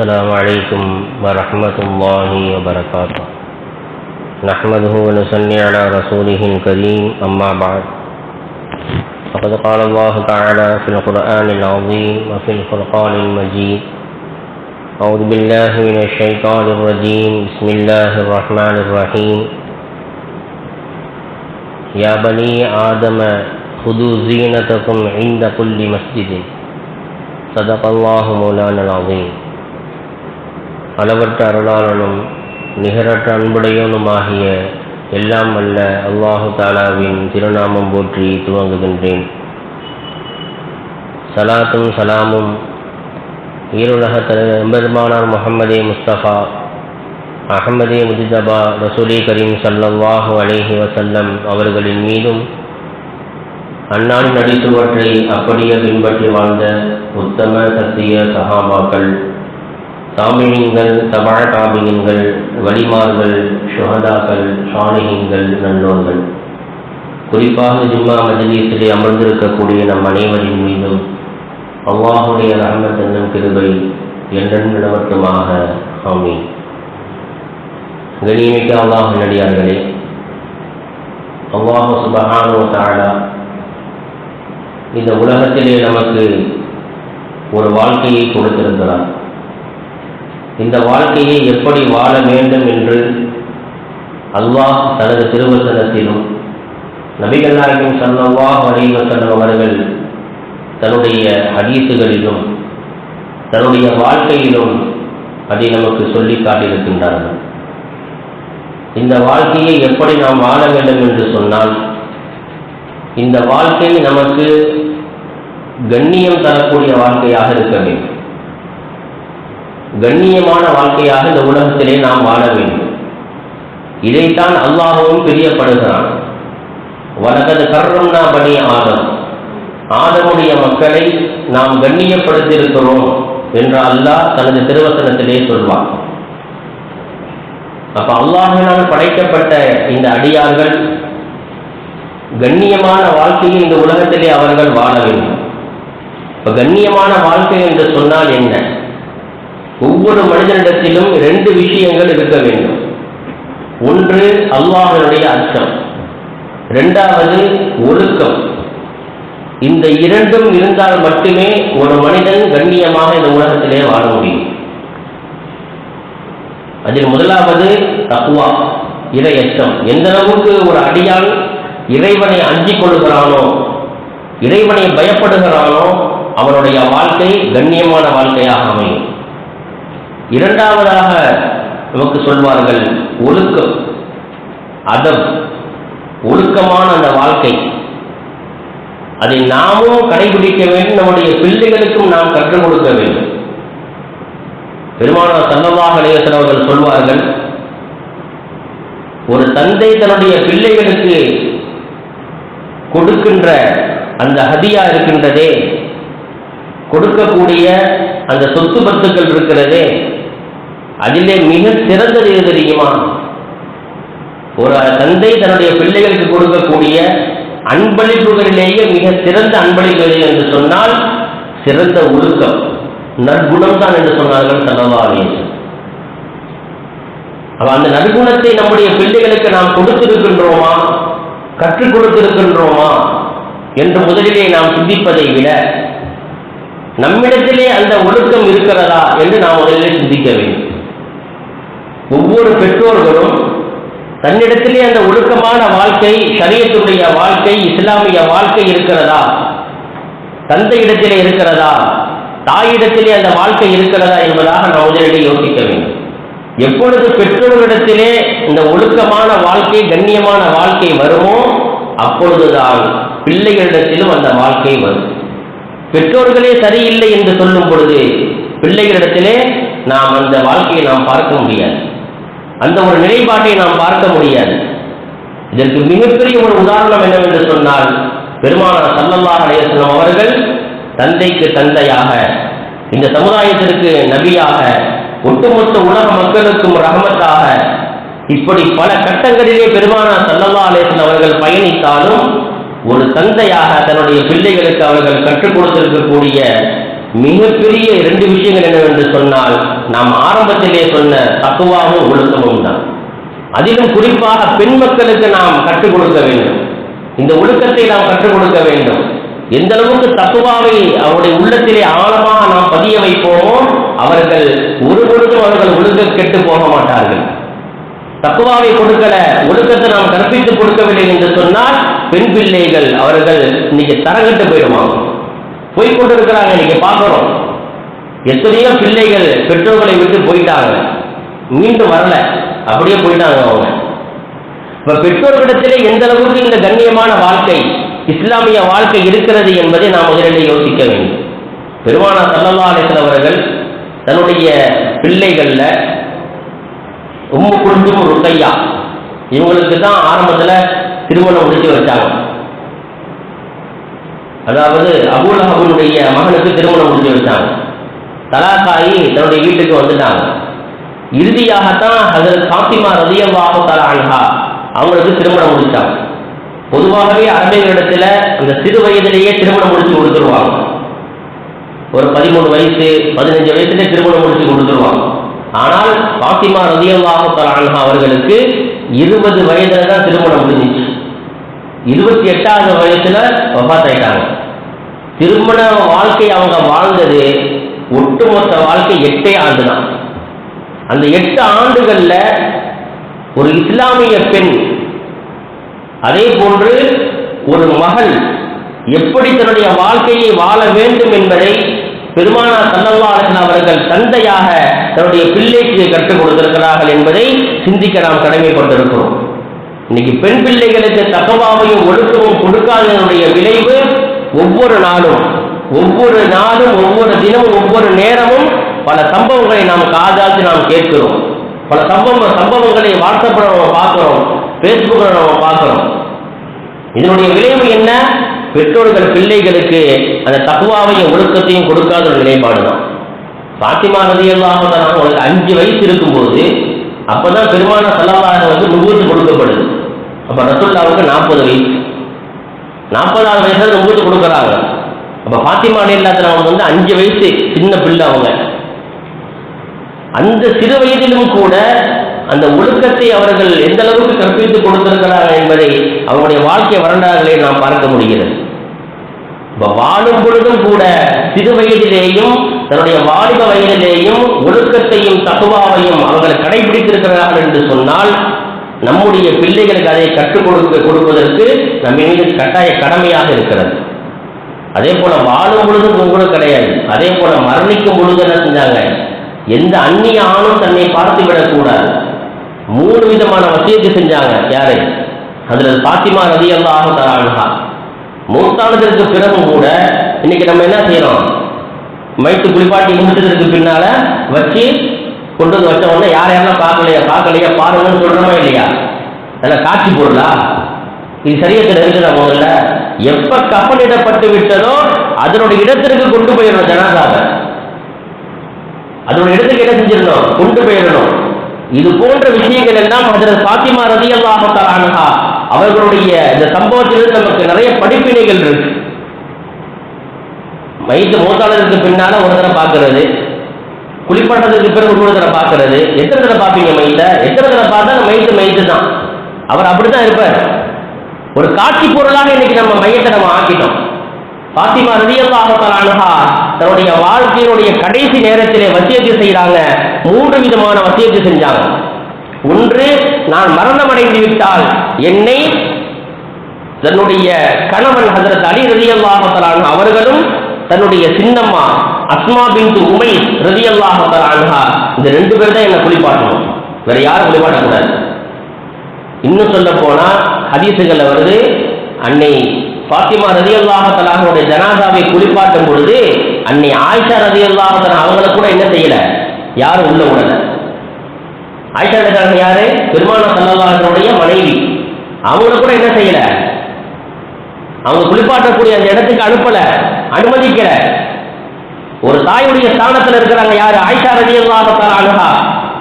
السلام عليكم ورحمة الله وبركاته. نحمده ونصلي على رسوله الكريم أما بعد. فقد قال الله تعالى في القرآن العظيم وفي الفرقان المجيد أعوذ بالله من الشيطان الرجيم بسم الله الرحمن الرحيم. يا بني آدم خذوا زينتكم عند كل مسجد. صدق الله مولانا العظيم. அளவற்ற அருளாளனும் நிகரற்ற அன்புடையவனுமாகிய எல்லாம் வல்ல அல்லாஹு தாலாவின் திருநாமம் போற்றி துவங்குகின்றேன். சலாத்தும் சலாமும் ஈருலக எம்பெருமானார் முகமதே முஸ்தபா அகமதே முஜிதபா ரசூலே கரீம் சல்லல்லாஹு அலேஹி வசல்லம் அவர்களின் மீதும் அந்நாள் நடித்துவற்றை அப்படியே பின்பற்றி வாழ்ந்த உத்தம சத்திய சகாபாக்கள் சாமியங்கள் தபாழ காபியங்கள் வலிமார்கள் சுகதாக்கள் சாணிகங்கள் நல்லோர்கள். குறிப்பாக ஜிம்மா மஜலீஸிலே அமர்ந்திருக்கக்கூடிய நம் அனைவரின் மீதும் அவ்வாவுடைய ரஹமத் கிருபை என்றென்று நிலவட்டுமாக. ஆமி கணியமிக்க அல்லாஹ் நடிகார்களே அல்லாஹு சுபஹானோ தாழா இந்த உலகத்திலே நமக்கு ஒரு வாழ்க்கையை கொடுத்திருக்கிறார். இந்த வாழ்க்கையை எப்படி வாழ வேண்டும் என்று அல்லாஹ் தனது திருவசனத்திலும் நபிகள் நாயகம் சல்லல்லாஹ் அலைவசல்லம் அவர்கள் தன்னுடைய ஹதீசுகளிலும் தன்னுடைய வாழ்க்கையிலும் அதை நமக்கு சொல்லி காட்டியிருக்கின்றார்கள். இந்த வாழ்க்கையை எப்படி நாம் வாழ வேண்டும் என்று சொன்னால் இந்த வாழ்க்கை நமக்கு கண்ணியம் தரக்கூடிய வாழ்க்கையாக இருக்க வேண்டும். கண்ணியமான வாழ்க்கையாக இந்த உலகத்திலே நாம் வாழ வேண்டும். இதைத்தான் அல்லாஹவும் பிரியப்படுகிறான். வலகது கர்ரம்னா பணி ஆதம். ஆதமுடைய மக்களை நாம் கண்ணியப்படுத்தியிருக்கிறோம் என்று அல்லாஹ் தனது திருவசனத்திலே சொல்வான். அப்ப அல்லாஹனால் படைக்கப்பட்ட இந்த அடியார்கள் கண்ணியமான வாழ்க்கையை இந்த உலகத்திலே அவர்கள் வாழ வேண்டும். இப்ப கண்ணியமான வாழ்க்கை என்று சொன்னால் என்ன? ஒவ்வொரு மனிதனிடத்திலும் ரெண்டு விஷயங்கள் இருக்க வேண்டும். ஒன்று அல்லாஹனுடைய அச்சம் ரெண்டாவது ஒழுக்கம். இந்த இரண்டும் இருந்தால் மட்டுமே ஒரு மனிதன் கண்ணியமாக இந்த உலகத்திலே வாழ முடியும். அதில் முதலாவது தக்குவா இரையச்சம். எந்த அளவுக்கு ஒரு அடியால் இறைவனை அஞ்சிக் கொள்கிறானோ இறைவனை பயப்படுகிறானோ அவனுடைய வாழ்க்கை கண்ணியமான வாழ்க்கையாக அமையும். இரண்டாவதாக நமக்கு சொல்வார்கள் ஒழுக்கம். அதம் ஒழுக்கமான அந்த வாழ்க்கை. அதை நாமும் கடைபிடிக்க வேண்டும். நம்முடைய பிள்ளைகளுக்கும் நாம் கற்றுக் கொடுக்க வேண்டும். பெருமானார் சல்லவாக அலையசன் அவர்கள் சொல்வார்கள் ஒரு தந்தை தன்னுடைய பிள்ளைகளுக்கு கொடுக்கின்ற அந்த ஹதியா இருக்கின்றதே கொடுக்கக்கூடிய அந்த சொத்து பத்துக்கள் இருக்கிறதே அதிலே மிக சிறந்தது எது தெரியுமா? ஒரு தந்தை தன்னுடைய பிள்ளைகளுக்கு கொடுக்கக்கூடிய அன்பளிப்புகளிலேயே மிக சிறந்த அன்பளிப்புகள் என்று சொன்னால் சிறந்த ஒழுக்கம் நற்குணம் தான் என்று சொன்னார்கள் சல்லவாலேசன் அந்த நற்குணத்தை நம்முடைய பிள்ளைகளுக்கு நாம் கொடுத்திருக்கின்றோமா? கற்றுக் கொடுத்திருக்கின்றோமா? என்று முதலிலே நாம் சிந்திப்பதை விட நம்மிடத்திலே அந்த ஒழுக்கம் இருக்கிறதா என்று நாம் முதலிலே சிந்திக்க வேண்டும். ஒவ்வொரு பெற்றோர்களும் தன்னிடத்திலே அந்த ஒழுக்கமான வாழ்க்கை சரியத்துடைய வாழ்க்கை இஸ்லாமிய வாழ்க்கை இருக்கிறதா? தந்தையிடத்திலே இருக்கிறதா? தாயிடத்திலே அந்த வாழ்க்கை இருக்கிறதா என்பதாக நாம் முதலிலே யோசிக்க வேண்டும். எப்பொழுது பெற்றோர்களிடத்திலே இந்த ஒழுக்கமான வாழ்க்கை கண்ணியமான வாழ்க்கை வருமோ அப்பொழுதுதான் பிள்ளைகளிடத்திலும் அந்த வாழ்க்கை வரும். பெற்றோர்களே சரியில்லை என்று சொல்லும் பொழுது பிள்ளைகளிடத்திலே நாம் அந்த வாழ்க்கையை நாம் பார்க்க முடியாது. அந்த ஒரு நிலைப்பாட்டை நாம் பார்க்க முடியாது. இதற்கு மிகப்பெரிய ஒரு உதாரணம் என்னவென்று சொன்னால் பெருமானார் சல்லல்லா அலையம் அவர்கள் தந்தைக்கு தந்தையாக இந்த சமுதாயத்திற்கு நபியாக ஒட்டுமொத்த உலக மக்களுக்கும் ரகமத்தாக இப்படி பல கட்டங்களிலே பெருமானார் சல்லல்லா அலேசன் அவர்கள் பயணித்தாலும் ஒரு தந்தையாக தன்னுடைய பிள்ளைகளுக்கு அவர்கள் கற்றுக் கொடுத்திருக்கக்கூடிய மிகப்பெரிய இரண்டு விஷயங்கள் என்னவென்று சொன்னால் நாம் ஆரம்பத்திலே சொன்ன தக்குவாவும் ஒழுக்கமும் தான். அதிலும் குறிப்பாக பெண் மக்களுக்கு நாம் கற்றுக் கொடுக்க வேண்டும். இந்த ஒழுக்கத்தை நாம் கற்றுக் கொடுக்க வேண்டும். எந்த அளவுக்கு தத்துவாவை அவருடைய உள்ளத்திலே ஆழமாக நாம் பதிய வைப்போமோ அவர்கள் ஒரு பொழுதும் அவர்கள் ஒழுக்க கெட்டு போக மாட்டார்கள். தக்குவாவை கொடுக்கல ஒழுக்கத்தை நாம் கற்பித்து கொடுக்கவில்லை என்று சொன்னால் பெண் பிள்ளைகள் அவர்கள் இன்னைக்கு தரகட்டு போயிடுவாங்க. போய் கொண்டிருக்கிறாங்க இன்னைக்கு பார்க்கிறோம் எத்தனையோ பிள்ளைகள் பெற்றோர்களை விட்டு போயிட்டாங்க. மீண்டும் வரல. அப்படியே போயிட்டாங்க அவங்க. இப்ப பெற்றோர்களிடத்திலே எந்த அளவுக்கு இந்த கண்ணியமான வாழ்க்கை இஸ்லாமிய வாழ்க்கை இருக்கிறது என்பதை நாம் முதலில் யோசிக்க வேண்டும். பெருமானா சல்லல்லா அலிஸ்லாம் அவர்கள் தன்னுடைய பிள்ளைகள்ல உம்மு குழுந்தும் ருக்கையா இவங்களுக்கு தான் ஆரம்பத்தில் திருமணம் முடிச்சு வச்சாங்க. அதாவது அபுல் மகளுக்கு மகனுக்கு திருமணம் முடிஞ்சு வச்சாங்க தலாக்காயி தன்னுடைய வீட்டுக்கு வந்துட்டாங்க. இறுதியாகத்தான் அதில் காப்பிமா ரதியவாக தலா அவங்களுக்கு திருமணம் முடிச்சாங்க. பொதுவாகவே அரபியர்களிடத்துல அந்த சிறு வயதிலேயே திருமணம் முடிச்சு கொடுத்துருவாங்க. ஒரு பதிமூணு வயசு பதினஞ்சு வயசுல திருமணம் முடிச்சு கொடுத்துருவாங்க. ஆனால் காப்பிமா ரதியவாக தலா அவர்களுக்கு இருபது வயதுல தான் திருமணம் முடிஞ்சிச்சு. இருபத்தி எட்டாவது வயசுல வபாத் ஆயிட்டாங்க திருமண வாழ்க்கை அவங்க வாழ்ந்தது ஒட்டுமொத்த வாழ்க்கை எட்டே ஆண்டு தான் அந்த எட்டு ஆண்டுகள்ல ஒரு இஸ்லாமிய பெண் அதே போன்று ஒரு மகள் எப்படி தன்னுடைய வாழ்க்கையை வாழ வேண்டும் என்பதை பெருமானா சல்லல்லா அவர்கள் தந்தையாக தன்னுடைய பிள்ளைக்கு கற்றுக் கொடுத்திருக்கிறார்கள் என்பதை சிந்திக்க நாம் கடமைப்பட்டிருக்கிறோம். இன்னைக்கு பெண் பிள்ளைகளுக்கு தகவாவையும் ஒழுக்கமும் கொடுக்காததனுடைய விளைவு ஒவ்வொரு நாளும் ஒவ்வொரு நாளும் ஒவ்வொரு தினமும் ஒவ்வொரு நேரமும் பல சம்பவங்களை நாம் காதாத்து நாம் கேட்கிறோம். பல சம்பவ சம்பவங்களை வாட்ஸ்அப்பில் நம்ம பார்க்கிறோம் ஃபேஸ்புக்கில் நம்ம பார்க்கிறோம். இதனுடைய விளைவு என்ன? பெற்றோர்கள் பிள்ளைகளுக்கு அந்த தகுவாவையும் ஒழுக்கத்தையும் கொடுக்காத ஒரு நிலைப்பாடு தான் பாத்திமா நதியெல்லாம் அஞ்சு வயசு இருக்கும்போது அப்பதான் பெருமான செலவாக வந்து நுகூத்து கொடுக்கப்படுது. அப்ப ரசுல்லாவுக்கு நாற்பது வயசு. நாற்பதாவது வயசுல நுகூத்து கொடுக்குறாங்க. அப்ப பாத்திமா இல்லாத அவங்க வந்து அஞ்சு வயசு சின்ன பிள்ளை அவங்க. அந்த சிறு வயதிலும் கூட அந்த ஒழுக்கத்தை அவர்கள் எந்த அளவுக்கு கற்பித்து கொடுத்திருக்கிறார்கள் என்பதை அவருடைய வாழ்க்கை வரலாறுகளை நாம் பார்க்க முடிகிறது. வாழும் பொழுதும் கூட சிறு வயதிலேயும் தன்னுடைய வாலிப வயதிலேயும் ஒழுக்கத்தையும் தகுவாவையும் அவர்கள் கடைபிடித்திருக்கிறார்கள் என்று சொன்னால் நம்முடைய பிள்ளைகளுக்கு அதை கற்றுக் கொடுக்க கொடுப்பதற்கு நம்ம மீது கட்டாய கடமையாக இருக்கிறது. அதே போல வாழும் பொழுதும் கூட கிடையாது. அதே போல மரணிக்கும் பொழுது என்ன செஞ்சாங்க? எந்த அந்நிய ஆணும் தன்னை பார்த்து விடக்கூடாது. மூணு விதமான வசியத்தை செஞ்சாங்க. யாரு? அதுல பாத்திமா ரதி அல்லாஹ் தரான்ஹா மூத்தானதற்கு பிறகு கூட இன்னைக்கு நம்ம என்ன செய்யறோம்? மைத்து குளிப்பாட்டி முடிச்சதற்கு பின்னால வச்சு கொண்டு வந்து வச்ச உடனே யார் யாரெல்லாம் பார்க்கலையா பார்க்கலையா பாருங்கன்னு சொல்றோமா இல்லையா? அதெல்லாம் காட்சி பொருளா இது சரியத்தில் இருக்கிற முதல்ல? எப்ப கப்பலிடப்பட்டு விட்டதோ அதனுடைய இடத்திற்கு கொண்டு போயிடணும் ஜனாதாவை அதனுடைய இடத்துக்கு என்ன செஞ்சிடணும்? கொண்டு போயிடணும். இது போன்ற விஷயங்கள் எல்லாம் அதில் சாத்திமா ரதி அல்லாஹாலா அவர்களுடைய இந்த சம்பவத்திலிருந்து நமக்கு நிறைய படிப்பினைகள் இருக்கு. வயிற்று மூத்தாளருக்கு பின்னால ஒரு தடவை பார்க்கறது. குளிப்பாட்டத்துக்கு பிறகு ஒரு தடவை பார்க்கறது. எத்தனை தடவை பார்ப்பீங்க மைத்த எத்தனை தடவை பார்த்தா மயித்து மைத்து மைத்து தான். அவர் அப்படித்தான் இருப்பார். ஒரு காட்சி பொருளாக இன்னைக்கு நம்ம மையத்தை நம்ம ஆக்கிட்டோம். பாத்திமா ரதியல்லாஹாலா தன்னுடைய வாழ்க்கையினுடைய கடைசி நேரத்திலே வசியத்தை செய்கிறாங்க மூன்று விதமான வசியத்தை செஞ்சாங்க. ஒன்று நான் மரணம் அடைந்து விட்டால் என்னை தன்னுடைய கணவன் ஹசரத் அலி ரதியல்லாஹாலா அவர்களும் தன்னுடைய சின்னம்மா அஸ்மா பிந்து உமை ரதியல்லாஹாலா இந்த ரெண்டு பேர் தான் என்னை குளிப்பாட்டணும். வேற யாரும் குளிப்பாட்டக்கூடாது. இன்னும் சொல்ல போனா ஹதீசுகள்ல வருது அன்னை பாத்திமா ரதி அல்லாஹத்தலாகனுடைய ஜனாதாவை குளிப்பாட்டும் பொழுது அன்னை ஆயிஷா ரதி அல்லாஹத்தலா அவங்கள கூட என்ன செய்யல? யாரும் உள்ள உடல. ஆயிஷா ரதி யாரு? பெருமான சல்லாஹனுடைய மனைவி. அவங்கள கூட என்ன செய்யல? அவங்க குளிப்பாட்டக்கூடிய அந்த இடத்துக்கு அனுப்பல. அனுமதிக்கல. ஒரு தாயுடைய ஸ்தானத்தில் இருக்கிறாங்க யாரு? ஆயிஷா ரதி அல்லாஹத்தலா அனுகா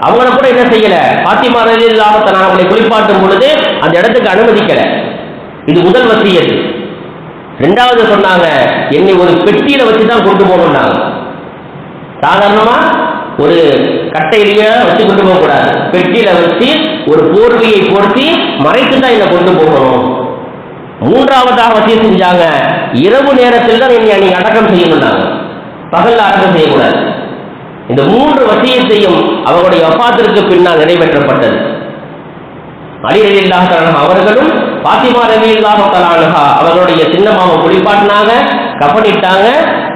அவங்கள கூட என்ன செய்யல? பாத்திமா ரதி அல்லாஹத்தலா அவங்களை குளிப்பாட்டும் பொழுது அந்த இடத்துக்கு அனுமதிக்கல. இது முதல் வசியது. ரெண்டாவது சொன்னாங்க என்னை ஒரு பெட்டியில வச்சு தான் கொண்டு போகணும்னாங்க. சாதாரணமா ஒரு கட்டையிலேயே வச்சு கொண்டு போகக்கூடாது. பெட்டியில வச்சு ஒரு போர்வையை பொருத்தி மறைத்து தான் இதை கொண்டு போகணும். மூன்றாவதாக வசதி செஞ்சாங்க இரவு நேரத்தில் தான் என்னை நீங்க அடக்கம் செய்யணும்னாங்க. பகல்ல அடக்கம் செய்யக்கூடாது. இந்த மூன்று வசியத்தையும் அவர்களுடைய அப்பாத்திற்கு பின்னால் நிறைவேற்றப்பட்டது. அலி ரவி அவர்களும் பாத்திமா ரவி அல்லாஹா அவர்களுடைய சின்னமாவை குளிப்பாட்டினாங்க கப்பனிட்டாங்க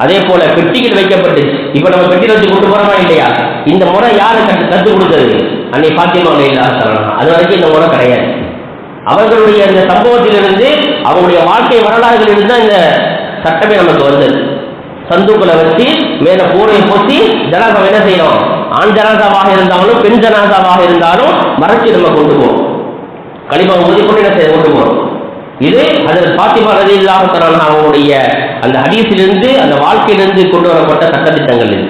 அதே போல பெட்டிகள் வைக்கப்பட்டுச்சு இப்ப நம்ம பெட்டியில் வச்சு கொண்டு போறோமா இல்லையா? இந்த முறை யாரு கட்டு கத்து கொடுத்தது? அன்னை பாத்திமா ரவி அது வரைக்கும் இந்த முறை கிடையாது. அவர்களுடைய இந்த சம்பவத்திலிருந்து அவங்களுடைய வாழ்க்கை வரலாறுகளிலிருந்து தான் இந்த சட்டமே நமக்கு வந்தது. சந்துக்குள்ள வச்சு மேல பூரை போத்தி ஜனாசாவை என்ன செய்யணும்? ஆண் ஜனாசாவாக இருந்தாலும் பெண் ஜனாசாவாக இருந்தாலும் மறைச்சு நம்ம கொண்டு போவோம். கண்டிப்பா ஊதி என்ன செய்ய கொண்டு போகிறோம் இது அதில் பாத்திமா ரதி இல்லாம அவங்களுடைய அந்த ஹதீஸிலிருந்து அந்த வாழ்க்கையிலிருந்து கொண்டு வரப்பட்ட சட்டத்திட்டங்கள் இது.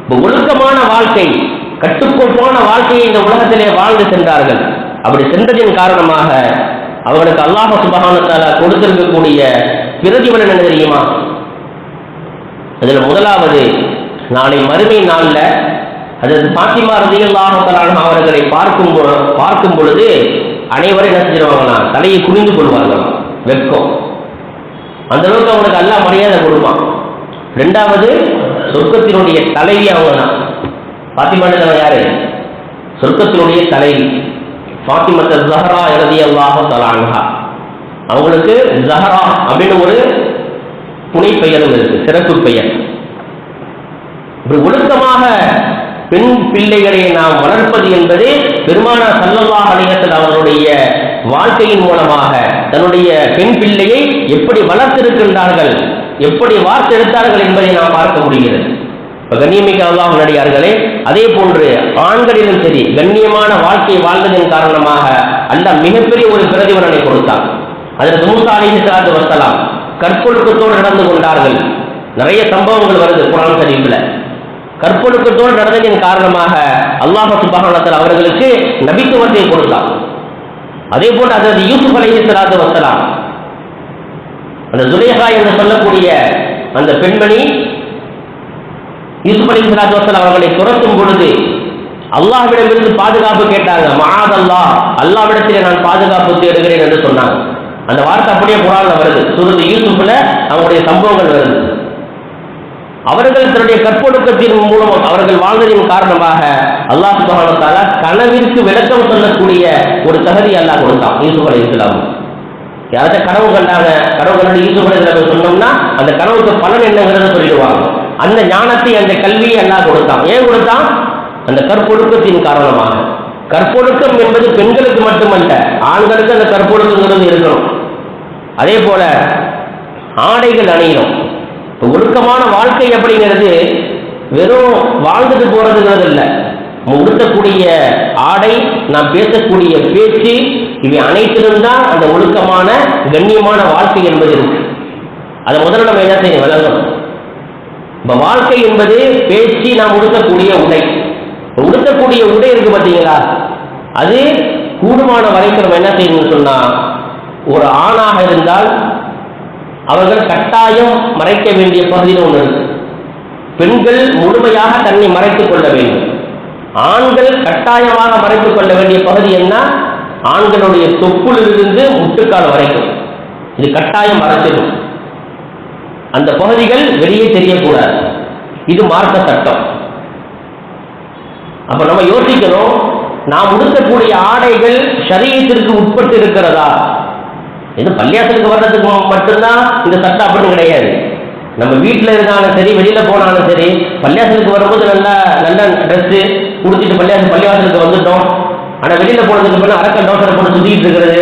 இப்போ ஒழுக்கமான வாழ்க்கை கட்டுக்கோப்பான வாழ்க்கையை இந்த உலகத்திலே வாழ்ந்து சென்றார்கள். அப்படி சென்றதின் காரணமாக அவர்களுக்கு அல்லாஹ் சுபகானத்தால கொடுத்திருக்கக்கூடிய பிரதிபலன் என்ன தெரியுமா? அதில் முதலாவது நாளை மறுமை நாளில் அதாவது பாத்திமா ரதியல்லாஹு அவர்களை பார்க்கும் பார்க்கும் பொழுது அனைவரும் என்ன செஞ்சிருவாங்கன்னா தலையை குனிந்து கொள்வார்கள் வெட்கம். அந்த அளவுக்கு அவங்களுக்கு அல்லாஹ் மரியாதை கொடுப்பான். ரெண்டாவது சொர்க்கத்தினுடைய தலைவி அவங்க தான் பாத்திமா யாரு? சொர்க்கத்தினுடைய தலைவி. பாத்திமத்த ஜஹரா எழுதிய அல்லாஹு தலான்ஹா அவங்களுக்கு ஜஹரா அப்படின்னு ஒரு புனை பெயரும் இருக்கு சிறப்பு பெயர். இப்படி ஒழுக்கமாக பெண் பிள்ளைகளை நாம் வளர்ப்பது என்பது பெருமானா சல்லல்லாஹ் அலைஹிஸ்ஸலாம் அவருடைய வாழ்க்கையின் மூலமாக தன்னுடைய பெண் பிள்ளையை எப்படி வளர்த்திருக்கின்றார்கள் எப்படி வார்த்தெடுத்தார்கள் என்பதை நாம் பார்க்க முடிகிறது. இப்போ கண்ணியமிக்க அல்லாஹ் நடிகார்களே அதே போன்று ஆண்களிலும் சரி கண்ணியமான வாழ்க்கை வாழ்ந்ததன் காரணமாக அந்த மிகப்பெரிய ஒரு பிரதிபலனை கொடுத்தான். அதில் மூசா அலைஹி ஸலாத்து கற்பொழுக்கத்தோடு நடந்து கொண்டார்கள். நிறைய சம்பவங்கள் வருது குரான் ஷரீஃப்ல. கற்பொழுக்கத்தோடு நடந்ததின் காரணமாக அல்லாஹ் சுபஹானத்தல் அவர்களுக்கு நபித்துவத்தை கொடுத்தார். அதே போன்று அதற்கு யூசுப் அலைஹி ஸலாத்து வசலாம் அந்த துலேஹா என்று சொல்லக்கூடிய அந்த பெண்மணி யூசுப் அலி சலாத்து வசலாம் அவர்களை துரத்தும் பொழுது அல்லாஹ்விடமிருந்து பாதுகாப்பு கேட்டாங்க. மகாத் அல்லாஹ் அல்லாவிடத்தில் நான் பாதுகாப்பு தேடுகிறேன் என்று சொன்னாங்க. அந்த வார்த்தை அப்படியே குரான்ல வருது. சூரத்து யூசுப்ல அவங்களுடைய சம்பவங்கள் வருது. அவர்கள் தன்னுடைய கற்பொழுக்கத்தின் மூலம் அவர்கள் வாழ்ந்ததின் காரணமாக அல்லாஹ் சுப்ஹானஹு கனவிற்கு விளக்கம் சொல்லக்கூடிய ஒரு தகுதி அல்லாஹ் கொடுத்தான் யூசுப் அலைஹிஸ்ஸலாம் யாராச்சும் கனவு கண்டாங்க கனவு கண்டு யூசுப் அலைஹிஸ்ஸலாம் சொன்னோம்னா அந்த கனவுக்கு பலன் என்னங்கிறத சொல்லிடுவாங்க. அந்த ஞானத்தை அந்த கல்வியை அல்லாஹ் கொடுத்தான். ஏன் கொடுத்தான்? அந்த கற்பொழுக்கத்தின் காரணமாக. கற்பொழுக்கம் என்பது பெண்களுக்கு மட்டுமல்ல ஆண்களுக்கு அந்த கற்பொழுக்கங்கிறது இருக்கணும். அதே போல ஆடைகள் அணியணும். ஒழுக்கமான வாழ்க்கை அப்படிங்கிறது வெறும் வாழ்ந்துட்டு போறதுங்கிறது இல்லை. நம்ம உடுத்தக்கூடிய ஆடை நாம் பேசக்கூடிய பேச்சு இவை அனைத்திலும் தான் அந்த ஒழுக்கமான கண்ணியமான வாழ்க்கை என்பது இருக்கு. அதை முதல்ல நம்ம என்ன செய்யணும்? விளங்கணும். இப்போ வாழ்க்கை என்பது பேச்சு நாம் உடுத்தக்கூடிய உடை. உடுத்தக்கூடிய உடை இருக்கு பார்த்தீங்களா அது கூடுமான வரைக்கும் நம்ம என்ன செய்யணும்னு சொன்னா ஒரு ஆணாக இருந்தால் அவர்கள் கட்டாயம் மறைக்க வேண்டிய பகுதியில் ஒன்று இருக்கு. பெண்கள் முழுமையாக தன்னை மறைத்துக் கொள்ள வேண்டும். ஆண்கள் கட்டாயமாக மறைத்துக் கொள்ள வேண்டிய பகுதி என்ன? ஆண்களுடைய தொப்புளிலிருந்து முட்டுக்கால் வரைக்கும். இது கட்டாயம் மறைச்சிடும். அந்த பகுதிகள் வெளியே தெரியக்கூடாது. இது மார்க்க சட்டம். அப்ப நம்ம யோசிக்கணும் நாம் உடுத்தக்கூடிய ஆடைகள் சரீரத்திற்கு உட்பட்டு இருக்கிறதா? இது பள்ளியாசலுக்கு வர்றதுக்கு மட்டும்தான் இந்த சட்டம் அப்படின்னு கிடையாது. நம்ம வீட்டில் இருந்தாலும் சரி வெளியில் போனாலும் சரி பள்ளியாசலுக்கு வரும்போது நல்லா நல்ல ட்ரெஸ்ஸு குடிச்சிட்டு பள்ளியாசல் பள்ளிவாசலுக்கு வந்துட்டோம். ஆனால் வெளியில் போனதுக்கு பின்னால் அரக்க டோசரை போட்டு சுத்திட்டு இருக்கிறது.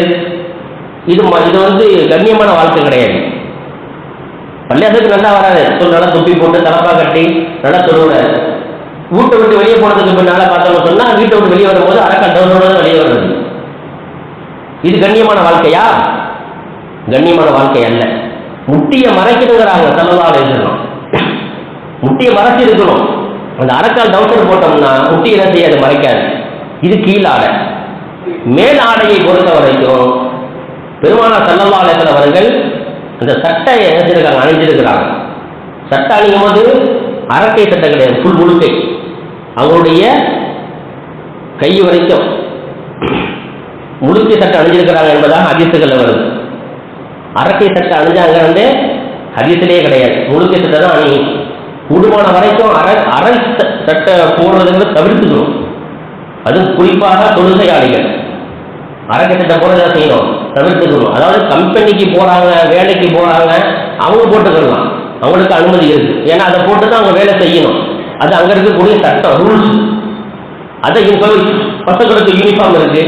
இது இது வந்து கண்ணியமான வாழ்க்கை கிடையாது. பள்ளியாசலுக்கு நல்லா வராது. சொல் நல்லா துப்பி போட்டு தலப்பா கட்டி நல்லா தொழுவுறாரு வீட்டை விட்டு வெளியே போனதுக்கு பின்னால் பார்த்தோம்னு சொன்னால் வீட்டை விட்டு வெளியே வரும்போது அரக்க டோசரோட வெளியே வர்றது. இது கண்ணியமான வாழ்க்கையா? கண்ணியமான வாழ்க்கை அல்ல. முட்டியை மறைக்கணுங்கிறாங்க செல்லலாம் எழுதணும் முட்டியை மறைச்சு இருக்கணும். அந்த அரக்கால் டவுசர் போட்டோம்னா முட்டி என்ன செய்யாது மறைக்காது. இது கீழாடை மேல் ஆடையை பொறுத்த வரைக்கும் பெருமானா சல்லல்லா அவர்கள் அந்த சட்டை என்ன அணிஞ்சிருக்கிறாங்க. சட்டை அணியும் போது அரக்கை சட்டை கிடையாது புல் முழுக்கை. அவங்களுடைய கை வரைக்கும் முழுக்கை சட்டை அணிஞ்சிருக்கிறாங்க என்பதாக ஹதீசுகளில் வருது. அரக்கை சட்டை அணிஞ்சாங்க வந்து ஹதீஸிலேயே கிடையாது. முழுக்க சட்டை தான் அணி. கூடுமான வரைக்கும் அரை அரை சட்டை போடுறதுங்கிறது தவிர்த்துக்கணும். அதுவும் குறிப்பாக தொழுகையாளிகள். அரக்கை சட்டை போடுறதா செய்யணும். தவிர்த்துக்கணும். அதாவது கம்பெனிக்கு போகிறாங்க வேலைக்கு போகிறாங்க அவங்க போட்டுக்கலாம். அவங்களுக்கு அனுமதி இருக்கு. ஏன்னா அதை போட்டு தான் அவங்க வேலை செய்யணும். அது அங்கே இருக்கக்கூடிய சட்டம் ரூல்ஸ் அதை இப்போ பசங்களுக்கு யூனிஃபார்ம் இருக்கு.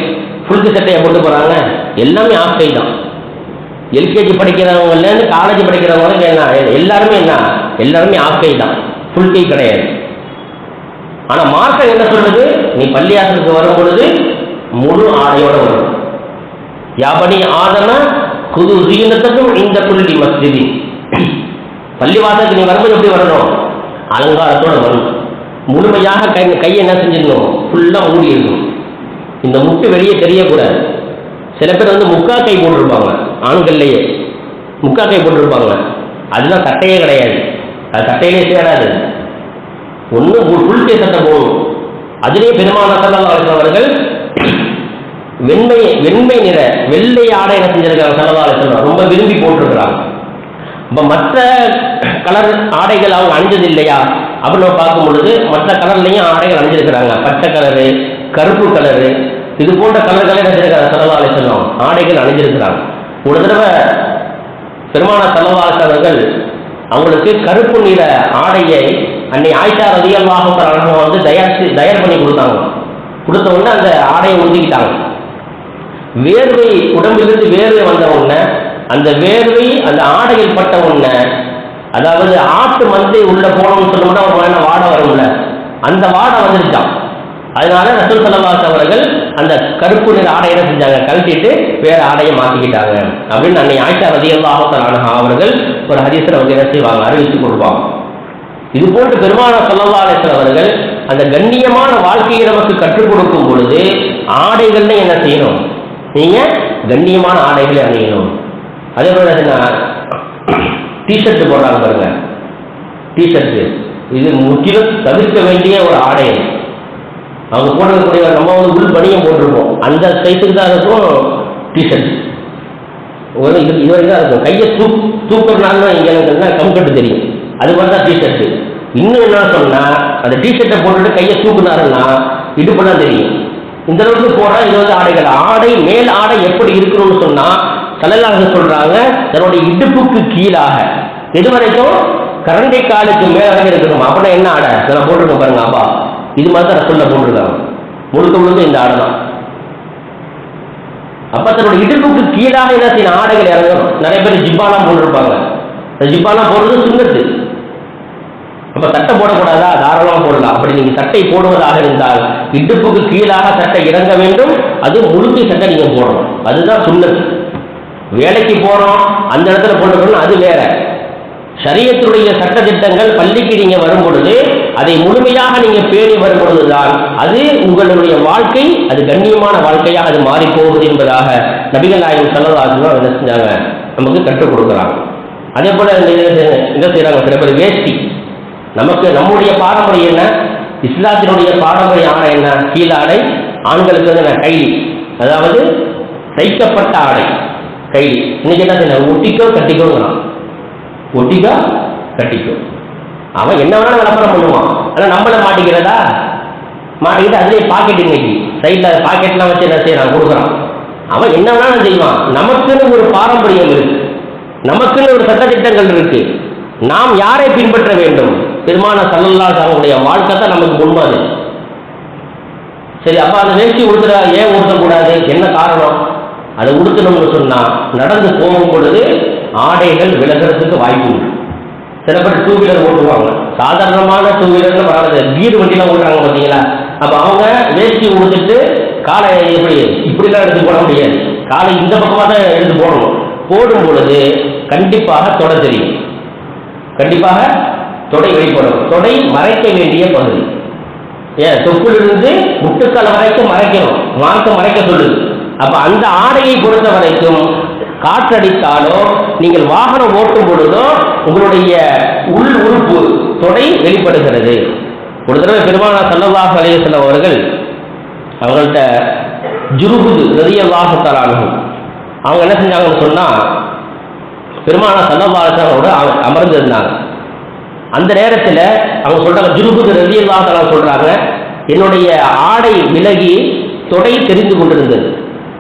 ஃபுல் சட்டையை போட்டு போகிறாங்க எல்லாமே ஆஃப் கை தான். எல்கேஜி படிக்கிறவங்கலேருந்து காலேஜ் படிக்கிறவங்க என்ன எல்லாருமே என்ன? எல்லாருமே ஆஃப் கை தான். ஃபுல் கை கிடையாது. ஆனால் மார்க்கம் என்ன சொல்றது? நீ பள்ளியாசலுக்கு வரும் பொழுது முழு ஆடையோடு வரும். யாபனி ஆதன குது சீனத்துக்கும் இந்த புள்ளி மஸ்ஜிதி. பள்ளிவாசலுக்கு நீ வரும்போது எப்படி வரணும்? அலங்காரத்தோட வரும் முழுமையாக கை கையை என்ன செஞ்சிடணும்? ஃபுல்லாக மூடி இருக்கணும் இந்த முட்டு வெளியே தெரியக்கூடாது. சில பேர் வந்து முக்கா கை போட்டிருப்பாங்க ஆண்கள்லேயே. முக்கா கை போட்டிருப்பாங்க அதுதான் சட்டையே கிடையாது. அது சட்டையிலே சேராது. ஒன்று உள் கை சட்டை போகும் அதிலே பெருமான சல்லா அவர்கள் வெண்மை வெண்மை நிற வெள்ளை ஆடை என்ன செஞ்சிருக்காங்க சல்லா அலிஸ்லாம் ரொம்ப விரும்பி போட்டிருக்கிறாங்க. இப்போ மற்ற கலர் ஆடைகள் அவங்க அணிஞ்சது இல்லையா அப்படின்னு நம்ம பார்க்கும் பொழுது மற்ற கலர்லையும் ஆடைகள் அணிஞ்சிருக்கிறாங்க. பச்சை கலரு கருப்பு கலரு இது போன்ற கலர்களை அணிஞ்சிருக்காங்க சல்லா அலிஸ்லாம் ஆடைகள் அணிஞ்சிருக்கிறாங்க ஒரு தடவை பெருமான சல்லா அவங்களுக்கு கருப்பு நிற ஆடையை அன்னை ஆயிஷா அனுபவம் வந்து தயார் தயார் பண்ணி கொடுத்தாங்க. கொடுத்த உடனே அந்த ஆடையை உந்திக்கிட்டாங்க வேர்வை உடம்பிலிருந்து வேர்வை வந்த உடனே அந்த வேர்வை அந்த ஆடையில் பட்ட உடனே அதாவது ஆட்டு மந்தை உள்ள போனோம்னு சொன்னோம்னா ஒரு வேணா வாடை வரும்ல. அந்த வாடை வந்துருச்சான் அதனால ரசூல் சல்லல்லாஹு அவர்கள் அந்த கருப்பு நிற ஆடையை செஞ்சாங்க? கழட்டிட்டு வேற ஆடையை மாத்திக்கிட்டாங்க. அப்படின்னு அன்னை ஆயிஷா ரதியல்லாஹு அவர்கள் ஒரு ஹதீஸ்ல அவங்க என்ன செய்வாங்க? அறிவித்து கொடுப்பாங்க. இது போன்று பெருமான சல்லல்லா அவர்கள் அந்த கண்ணியமான வாழ்க்கையை நமக்கு கற்றுக் கொடுக்கும் பொழுது ஆடைகள்ல என்ன செய்யணும்? நீங்க கண்ணியமான ஆடைகளை அணியணும். அதே போல டிஷர்ட் போடுறாங்க பாருங்க. டிஷர்ட் இது முற்றிலும் தவிர்க்க வேண்டிய ஒரு ஆடை அவங்க போடக்கூடிய நம்ம வந்து உள் பனியம் போட்டிருப்போம். அந்த சைஸுக்கு தான் இருக்கும் டிஷர்ட் ஒரு இது இது தான் இருக்கும். கையை தூ தூக்கிறனால இங்கே எனக்கு கம்கட்டு தெரியும். அது மாதிரி தான் டிஷர்ட்டு இன்னும் என்ன சொன்னால் அந்த டிஷர்ட்டை போட்டுட்டு கையை தூக்குனாருன்னா இடுப்பு தெரியும். இந்த அளவுக்கு போனால் இது வந்து ஆடைகள். ஆடை மேல் ஆடை எப்படி இருக்கணும்னு சொன்னால் சலலாக சொல்கிறாங்க தன்னுடைய இடுப்புக்கு கீழாக. எது வரைக்கும் கரண்டை காலுக்கு மேலாக இருக்கணும் அப்படின்னா என்ன ஆடை? நான் போட்டிருக்கேன் பாருங்க அப்பா. இது மாதிரி தான் ரசூல்ல போட்டிருக்காங்க முழுக்க. முழுக்க இந்த ஆடை தான். அப்ப தன்னோட இடுப்புக்கு கீழாக என்ன செய்யணும்? ஆடைகள் இறங்கணும். நிறைய பேர் ஜிப்பாலாம் போட்டிருப்பாங்க. இந்த ஜிப்பாலாம் போடுறது சுங்கத்து. அப்ப சட்டை போடக்கூடாதா? தாராளமாக போடலாம். அப்படி நீங்க சட்டை போடுவதாக இருந்தால் இடுப்புக்கு கீழாக சட்டை இறங்க வேண்டும். அது முழுக்க சட்டை நீங்க போடணும். அதுதான் சுண்ணத்து வேலைக்கு போறோம். அந்த இடத்துல போட்டுக்கணும். அது வேற. சரியத்துடைய சட்ட திட்டங்கள் பள்ளிக்கு நீங்க வரும் பொழுது அதை முழுமையாக நீங்க பேணி வரும் பொழுதுதான் அது உங்களுடைய வாழ்க்கை அது கண்ணியமான வாழ்க்கையாக அது மாறி போகுது என்பதாக நபிகள் நாயகம் செல்லதாசுலாம் என்ன செஞ்சாங்க? நமக்கு கற்றுக் கொடுக்குறாங்க. அதே போல என்ன செய்யறாங்க சில பேர் வேஷ்டி. நமக்கு நம்முடைய பாரம்பரியம் என்ன? இஸ்லாத்தினுடைய பாரம்பரிய ஆடை என்ன? கீழாடை ஆண்களுக்கு வந்து என்ன? கைலி. அதாவது தைக்கப்பட்ட ஆடை கைலி. இன்னைக்கு என்ன செய்யணும் ஒட்டிக்கோ கட்டிக்கோங்கிறான் ஒட்டிக்கோ கட்டிக்கோ. அவன் என்ன வேணாலும் விளம்பரம் பண்ணுவான். ஆனால் நம்மள மாட்டிக்கிறதா? மாட்டிக்கிட்டு அதுலேயே பாக்கெட் இன்னைக்கு. சைடில் பாக்கெட்லாம் வச்சு என்ன செய்யறான்? கொடுக்குறான். அவன் என்ன வேணாலும் செய்வான். நமக்குன்னு ஒரு பாரம்பரியம் இருக்கு. நமக்குன்னு ஒரு சட்டத்திட்டங்கள் இருக்கு. நாம் யாரை பின்பற்ற வேண்டும்? பெருமான சல்லல்லா அவங்களுடைய வாழ்க்கை தான் நமக்கு முன்மாதிரி சரி அப்போ அந்த வேஷ்டி உடுத்துற? ஏன் உடுத்தக்கூடாது? என்ன காரணம்? அதை உடுத்தணும்னு சொன்னால் நடந்து போகும் பொழுது ஆடைகள் விலகிறதுக்கு வாய்ப்பு உண்டு. சில பேர் டூ வீலர் ஓட்டுவாங்க. சாதாரணமான டூ வீலர்ல வராது. கீர் வண்டிலாம் ஓட்டுறாங்க பார்த்தீங்களா அப்போ அவங்க வேஷ்டி உடுத்துட்டு காலை எப்படி இப்படிலாம் எடுத்து போட முடியாது. காலை இந்த பக்கமாக தான் எடுத்து போடணும். போடும் பொழுது கண்டிப்பாக தொடை தெரியும். கண்டிப்பாக தொடை வெளிப்படும். தொடை மறைக்க வேண்டிய பகுதி. ஏன் தொப்புலிருந்து முட்டுக்கால் வரைக்கும் மறைக்கணும். மார்க்கம் மறைக்க சொல்லுது. அப்போ அந்த ஆடையை பொறுத்த வரைக்கும் காற்றடித்தாலோ நீங்கள் வாகனம் ஓட்டும் பொழுதோ உங்களுடைய உள் உறுப்பு தொடை வெளிப்படுகிறது. ஒரு தடவை பெருமானா சல்லல்லாஹு அலைஹி அவர்கள் அவங்கள்ட்ட ஜுருகுது ரதியல்லாஹு அவங்க என்ன செஞ்சாங்கன்னு சொன்னால் பெருமானா சல்லல்லாஹு அவங்க அமர்ந்திருந்தாங்க. அந்த நேரத்தில் அவங்க சொல்கிறாங்க ஜுருகுது ரதியல்லாஹு சொல்கிறாங்க என்னுடைய ஆடை விலகி தொடை தெரிந்து கொண்டிருந்தது.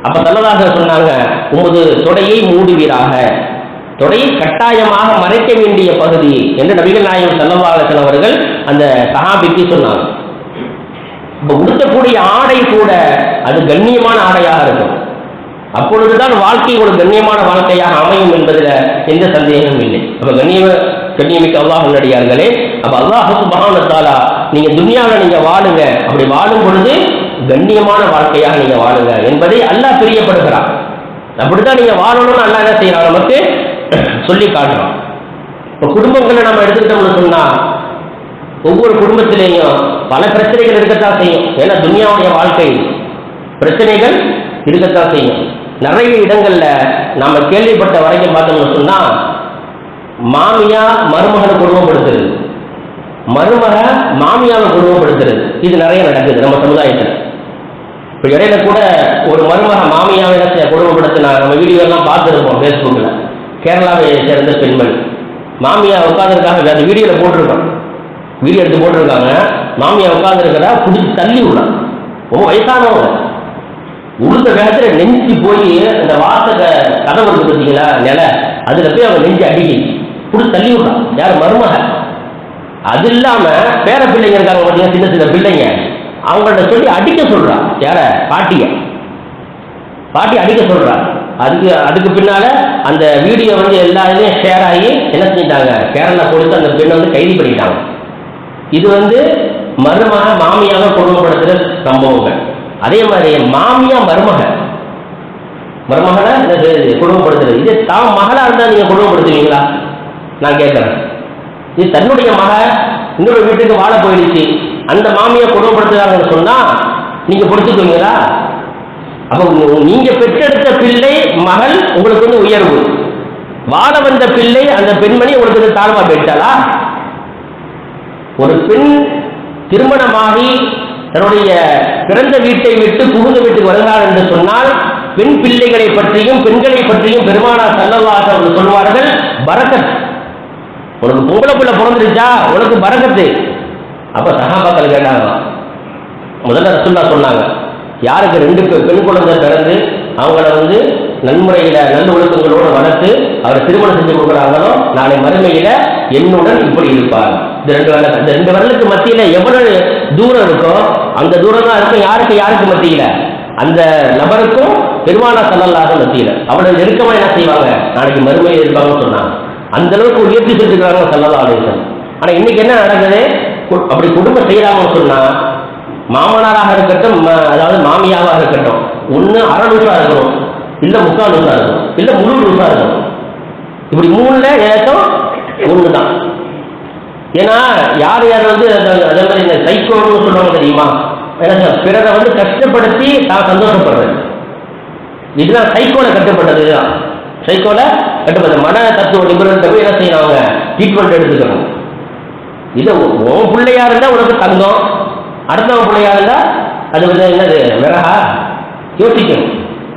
அப்ப நல்லதாக சொன்னாங்க உமது தொடையை மூடுவீராக. தொடையை கட்டாயமாக மறைக்க வேண்டிய பகுதி. என்று நபிகள் நாயகம் சல்லல்லாஹு அவர்கள் அந்த சஹாபிக்கு சொன்னாங்க. இப்ப உடுத்தக்கூடிய ஆடை கூட அது கண்ணியமான ஆடையாக இருக்கும். அப்பொழுதுதான் வாழ்க்கை ஒரு கண்ணியமான வாழ்க்கையாக அமையும் என்பதில் எந்த சந்தேகமும் இல்லை. அப்ப கண்ணிய கண்ணியமிக்க அல்லாஹ் நடிகார்களே அப்ப அல்லாஹுக்கு மகானத்தாலா நீங்க துன்யாவில் நீங்க வாழுங்க. அப்படி வாழும் பொழுது கண்ணியமான வாழ்க்கையாக நீங்க வாழுங்க என்பதை அல்லாஹ் பிரியப்படுகிறான். அப்படித்தான் நீங்க வாழணும்னு அல்லாஹ் என்ன செய்யறான் நமக்கு? சொல்லி காட்டுறான். இப்போ குடும்பங்களை நம்ம எடுத்துக்கிட்டோம்னு சொன்னா ஒவ்வொரு குடும்பத்திலேயும் பல பிரச்சனைகள் இருக்கத்தான் செய்யும். ஏன்னா துனியாவுடைய வாழ்க்கை பிரச்சனைகள் இருக்கத்தான் செய்யும். நிறைய இடங்கள்ல நாம கேள்விப்பட்ட வரைக்கும் பார்த்தோம்னு சொன்னா மாமியா மருமகனை குடும்பப்படுத்துறது மருமக மாமியாவை குடும்பப்படுத்துறது இது நிறைய நடக்குது நம்ம சமுதாயத்தில். இப்போ இடையில கூட ஒரு மருமக மாமியாவை என்ன குடும்பப்படுத்தினா நம்ம வீடியோ எல்லாம் பார்த்துருப்போம் ஃபேஸ்புக்கில் கேரளாவை சேர்ந்த பெண்மணி. மாமியா உட்காந்துருக்காங்க அந்த வீடியோவில் போட்டிருக்கோம் வீடியோ எடுத்து போட்டிருக்காங்க. மாமியா உட்காந்துருக்கிறா பிடிச்சி தள்ளி விடலாம் ரொம்ப வயசானவங்க. உளுந்த வேகத்தில் நெஞ்சு போய் இந்த வார்த்தை கதவு இருக்கு பார்த்தீங்களா நில? அதில் போய் அவங்க நெஞ்சு அடிக்கி பிடிச்சி தள்ளி விடுறான். யார்? மருமக. அது இல்லாம பேர பிள்ளைங்க இருக்காங்க பார்த்தீங்கன்னா சின்ன சின்ன பிள்ளைங்க. அவங்கள்ட்ட சொல்லி அடிக்க சொல்றான் யார? பாட்டிய. பாட்டி அடிக்க சொல்றான் அதுக்கு அதுக்கு பின்னால அந்த வீடியோ வந்து எல்லா இதுலையும் ஷேர் ஆகி என்ன செஞ்சிட்டாங்க? கேரளா போலீஸ் அந்த பெண்ணை வந்து கைது பண்ணிட்டாங்க. இது வந்து மருமக மாமியாக கொடுமைப்படுத்துகிற சம்பவங்கள். அதே மாதிரி மாமியா மருமக. மருமகளை கொடுமைப்படுத்துறது. இது தான் மகளா இருந்தா நீங்க கொடுமைப்படுத்துவீங்களா? நான் கேட்கறேன். இது தன்னுடைய மக இன்னொரு வீட்டுக்கு வாழ போயிடுச்சு. அந்த மாமியை கொடுமைப்படுத்துறாங்கன்னு சொன்னா நீங்க பொறுத்துக்குவீங்களா அப்போ நீங்க பெற்றெடுத்த பிள்ளை மகள் உங்களுக்கு வந்து உயர்வு. வாழ வந்த பிள்ளை அந்த பெண்மணி உங்களுக்கு வந்து தாழ்வா போயிட்டாளா? ஒரு பெண் திருமணமாகி தன்னுடைய பிறந்த வீட்டை விட்டு புகுந்த வீட்டுக்கு வருகிறார் என்று சொன்னால் பெண் பிள்ளைகளை பற்றியும் பெண்களை பற்றியும் பெருமானா செல்லவாக சொல்வார்கள் பரக்கத் உனக்கு பொம்பளை பிள்ளை பிறந்துருச்சா? உனக்கு பரக்கத்து அப்ப சகாபாக்கள் கேட்டாங்க. முதல்ல ரசுல்லா சொன்னாங்க யாருக்கு ரெண்டு பெ- பெண் குழந்தை பிறந்து அவங்கள வந்து நன்முறையில நல்ல ஒழுக்கங்களோடு வளர்த்து அவரை திருமணம் செஞ்சு கொடுக்குறாங்களோ நாளை மறுமையில என்னுடன் இப்படி இருப்பார். இந்த ரெண்டு வரல இந்த ரெண்டு வரலுக்கு மத்தியில எவ்வளவு தூரம் இருக்கோ அந்த தூரம் தான் இருக்கும். யாருக்கு யாருக்கு மத்தியில? அந்த நபருக்கும் பெருமானா சல்லல்லாத மத்தியில. அவ்வளவு நெருக்கமா என்ன செய்வாங்க? நாளைக்கு மறுமையில் இருப்பாங்கன்னு சொன்னாங்க. அந்த அளவுக்கு உயர்த்தி செஞ்சுக்கிறாங்க சல்லல்லா ஆலோசனை ஆனா இன்னைக்கு என்ன நடக்குது? கு- அப்படி குடும்பம் செய்யறாங்கன்னு சொன்னா மாமனாராக இருக்கட்டும் ம- அதாவது மாமியாவாக இருக்கட்டும் ஒன்று அரை லூசா இருக்கணும் இல்லை முக்கால் லூசா இருக்கணும் இல்லை முழு லூசா இருக்கணும். இப்படி மூணுல ஏதம் ஒன்று தான் ஏன்னா யார் யார் வந்து அதே மாதிரி இந்த சைக்கோன்னு சொல்லுவாங்க தெரியுமா? என்ன பிறரை வந்து கஷ்டப்படுத்தி தான் சந்தோஷப்படுறது. இதுதான் சைக்கோல கட்டுப்பட்டது இதுதான் சைக்கோல கட்டுப்பட்டது மன தத்துவ நிபுணர் தவிர என்ன செய்யணும் அவங்க ட்ரீட்மெண்ட் எடுத்துக்கணும். இதை உன் பிள்ளையா இருந்தா உனக்கு தங்கம். அடுத்தவன் பிள்ளையா இருந்தா அது வந்து என்னது? விறகா? யோசிக்கணும்.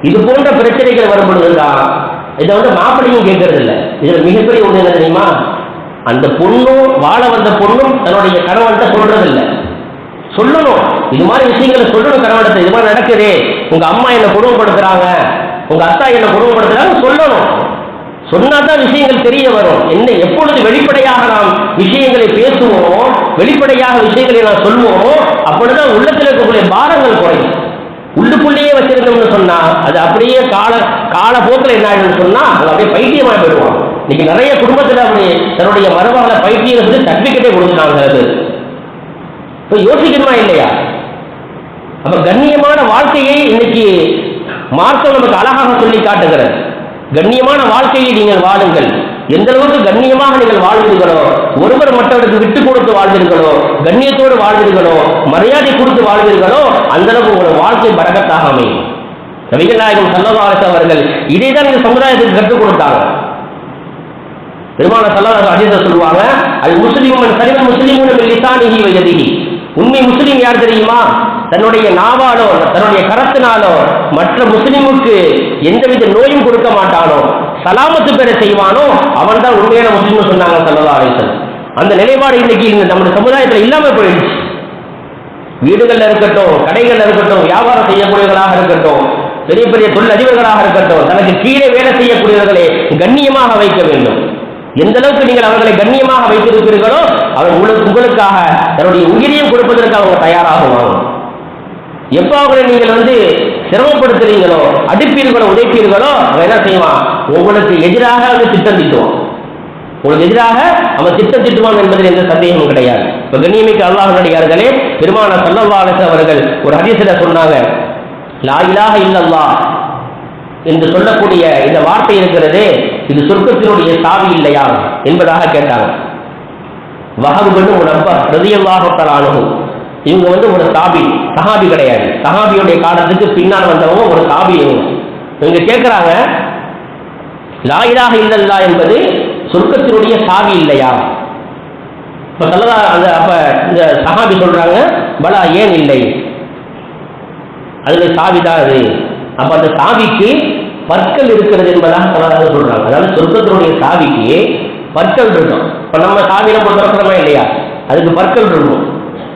இது போன்ற பிரச்சனைகள் வரும்பொழுது தான் இதை வந்து மாப்பிள்ளையும் கேட்கறது இல்லை இதுல மிகப்பெரிய ஒன்று என்ன தெரியுமா? அந்த பொண்ணும் வாழ வந்த பொண்ணும் தன்னுடைய கணவன்கிட்ட சொல்றது இல்லை சொல்லணும். இது மாதிரி விஷயங்களை சொல்லணும் கணவன்கிட்ட. இது மாதிரி நடக்குது. உங்க அம்மா என்ன கொடுமைப்படுத்துறாங்க. உங்க அத்தா என்ன கொடுமைப்படுத்துறாங்க சொல்லணும். சொன்னாதான் விஷயங்கள் தெரிய வரும். என்ன எப்பொழுது வெளிப்படையாக நாம் விஷயங்களை பேசுவோமோ வெளிப்படையாக விஷயங்களை நாம் சொல்லுவோமோ அப்பொழுதுதான் உள்ளத்தில் இருக்கக்கூடிய பாரங்கள் குறையும். உள்ளுக்குள்ளேயே வச்சிருந்தோம்னு சொன்னா அது அப்படியே கால காலப்போக்கில் என்ன ஆயிடும்னு சொன்னா அது அப்படியே பைத்தியமா போயிடுவாங்க இன்னைக்கு நிறைய குடும்பத்தில் அப்படி தன்னுடைய மருமகளை பைத்தியம் வந்து சர்டிபிகேட்டே கொடுக்குறாங்க அது. இப்போ யோசிக்கணுமா இல்லையா? அப்ப கண்ணியமான வாழ்க்கையை இன்னைக்கு மார்க்கம் நமக்கு அழகாக சொல்லி காட்டுகிறது கண்ணியமான வாழ்க்கையை நீங்கள் வாழுங்கள். எந்த அளவுக்கு கண்ணியமாக நீங்கள் வாழ்வீர்களோ ஒருவர் மற்றவருக்கு விட்டு கொடுத்து வாழ்வீர்களோ கண்ணியத்தோடு வாழ்வீர்களோ மரியாதை கொடுத்து வாழ்வீர்களோ அந்த அளவுக்கு உங்கள் வாழ்க்கை பரகத்தாக அமையும். நபிகள் நாயகம் சல்லவாரச அவர்கள் இதை தான் இந்த சமுதாயத்துக்கு கற்றுக் கொடுத்தாங்க. பெருமான சல்லவாரசு அஜித சொல்லுவாங்க அது முஸ்லீம் சரிவன் முஸ்லீமும் லிசானிஹி வயதிஹி உண்மை முஸ்லீம் யார் தெரியுமா? தன்னுடைய நாவாலோ தன்னுடைய கரத்தினாலோ மற்ற முஸ்லீமுக்கு எந்தவித நோயும் கொடுக்க மாட்டானோ சலாமத்து பெற செய்வானோ அவன் தான் உண்மையான முஸ்லீம்னு சொன்னாங்க சல்லா அலிசன் அந்த நிலைப்பாடு இன்னைக்கு இந்த நம்முடைய சமுதாயத்தில் இல்லாம போயிடுச்சு. வீடுகள்ல இருக்கட்டும் கடைகள்ல இருக்கட்டும் வியாபாரம் செய்யக்கூடியவர்களாக இருக்கட்டும் பெரிய பெரிய தொழிலதிபர்களாக இருக்கட்டும் தனக்கு கீழே வேலை செய்யக்கூடியவர்களை கண்ணியமாக வைக்க வேண்டும். எந்த அளவுக்கு நீங்கள் அவர்களை கண்ணியமாக வைத்திருக்கிறீர்களோ அவர் உள்ள உங்களுக்காக தன்னுடைய உயிரையும் கொடுப்பதற்கு அவங்க தயாராகுவாங்க எப்போ அவங்களை நீங்கள் வந்து சிரமப்படுத்துறீங்களோ அடிப்பீர்களோ உதைப்பீர்களோ அவன் என்ன செய்வான்? உங்களுக்கு எதிராக வந்து திட்டம் திட்டுவான் உங்களுக்கு எதிராக அவன் திட்டம் திட்டுவான் என்பதில் எந்த சந்தேகமும் கிடையாது. இப்போ கண்ணியமிக்க அல்லாஹ் நடிகார்களே பெருமான சல்லல்லா அவர்கள் ஒரு ஹதீஸ்ல சொன்னாங்க லா இலாஹ என்று சொல்லக்கூடிய இந்த வார்த்தை இருக்கிறது இது சொர்க்கத்தினுடைய சாவி இல்லையா? என்பதாக கேட்டாங்க. வஹபு பண்ணு ஒரு அப்பா ஹிருதயல்லாஹத்தலானுகும் இவங்க வந்து ஒரு சாபி சஹாபி கிடையாது. சஹாபியுடைய காலத்துக்கு பின்னால் வந்தவங்க ஒரு சாபி இவங்க. இவங்க கேட்குறாங்க லாயிலாக இல்லல்லா என்பது சொர்க்கத்தினுடைய சாவி இல்லையா? இப்போ சொல்லதா அந்த அப்போ இந்த சஹாபி சொல்கிறாங்க பலா ஏன் இல்லை? அதில் சாவி தான் அது. அப்போ அந்த சாவிக்கு பற்கள் இருக்கிறது என்பதாக சொல்லதாக சொல்கிறாங்க அதாவது சொர்க்கத்தினுடைய சாவிக்கு பற்கள் இருக்கும் இப்போ நம்ம சாதியில் போய் திறக்கிறோமா இல்லையா? அதுக்கு பற்கள் இருக்கும்.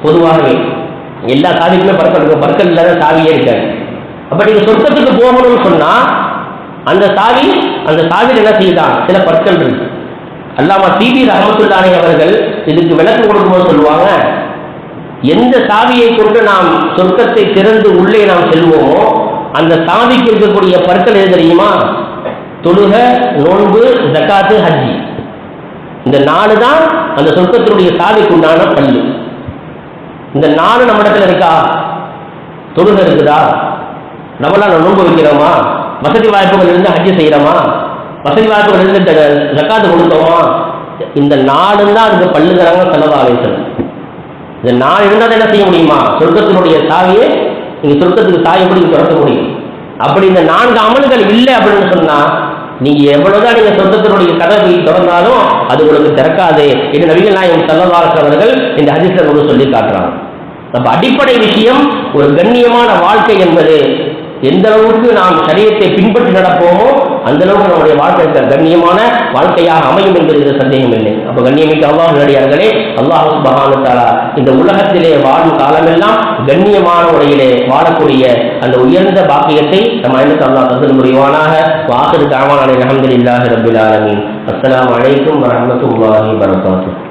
பொதுவாகவே. எல்லா சாதிக்குமே பற்கள் இருக்கும். பற்கள் இல்லாத சாவியே இருக்காது. அப்போ நீங்கள் சொர்க்கத்துக்கு போகணும்னு சொன்னால் அந்த சாவி அந்த சாவியில் என்ன செய்யுதான் சில பற்கள் இருக்கு. அல்லாமா டிபி ரஹமத்துல்லானி அவர்கள் இதுக்கு விளக்கம் கொடுக்கும்போது சொல்லுவாங்க எந்த சாவியை கொண்டு நாம் சொர்க்கத்தை திறந்து உள்ளே நாம் செல்வோமோ அந்த சாவிக்கு இருக்கக்கூடிய பற்கள் எது தெரியுமா? தொழுக நோன்பு ஜக்காத்து ஹஜ்ஜி. இந்த நாலு தான் அந்த சொர்க்கத்தினுடைய சாவிக்கு உண்டான பள்ளி. இந்த நாலு நம்ம இடத்துல இருக்கா? தொழுக இருக்குதா? நம்மளால் நோன்பு வைக்கிறோமா? வசதி வாய்ப்புகள் இருந்து ஹஜ்ஜி செய்கிறோமா வசதி வாய்ப்புகள் இருந்து ஜக்காத்து கொடுத்தோமா? இந்த நாலு தான் அதுக்கு பல்லுங்கிறாங்க செலவாலேசன். இந்த நாலு இருந்தால் என்ன செய்ய முடியுமா? சொர்க்கத்தினுடைய சாவியை நீங்கள் சொர்க்கத்துக்கு சாவி எப்படி திறக்க முடியும்? அப்படி இந்த நான்கு அமல்கள் இல்லை அப்படின்னு சொன்னால் நீங்க எவ்வளவுதான் நீங்க சொந்தத்தினுடைய கதவை திறந்தாலும் அது உங்களுக்கு திறக்காது என்று நவீன நாயகம் செல்லவாரஸ் அவர்கள் இந்த ஹரிசர் ஒன்று சொல்லி காட்டுறாங்க. நம்ம அடிப்படை விஷயம் ஒரு கண்ணியமான வாழ்க்கை என்பது எந்த அளவுக்கு நாம் சரியத்தை பின்பற்றி நடப்போமோ அந்த அளவுக்கு நம்முடைய வாழ்க்கை கண்ணியமான வாழ்க்கையாக அமையும் என்கிற சந்தேகம் இல்லை. அப்ப கண்ணியமிக்க அல்லாஹ் நடிகார்களே அல்லாஹ் சுபஹானு தஆலா இந்த உலகத்திலே வாழும் காலமெல்லாம் கண்ணியமான முறையிலே வாழக்கூடிய அந்த உயர்ந்த பாக்கியத்தை நம்ம அனைத்து அல்லாஹ் தந்து முடிவானாக வாசல் தாவான அலமதுல்லாஹி ரபில் ஆலமீன். அனைத்தும் அலைக்கும் வரஹ்மத்துல்லாஹி வபரகாத்துஹு.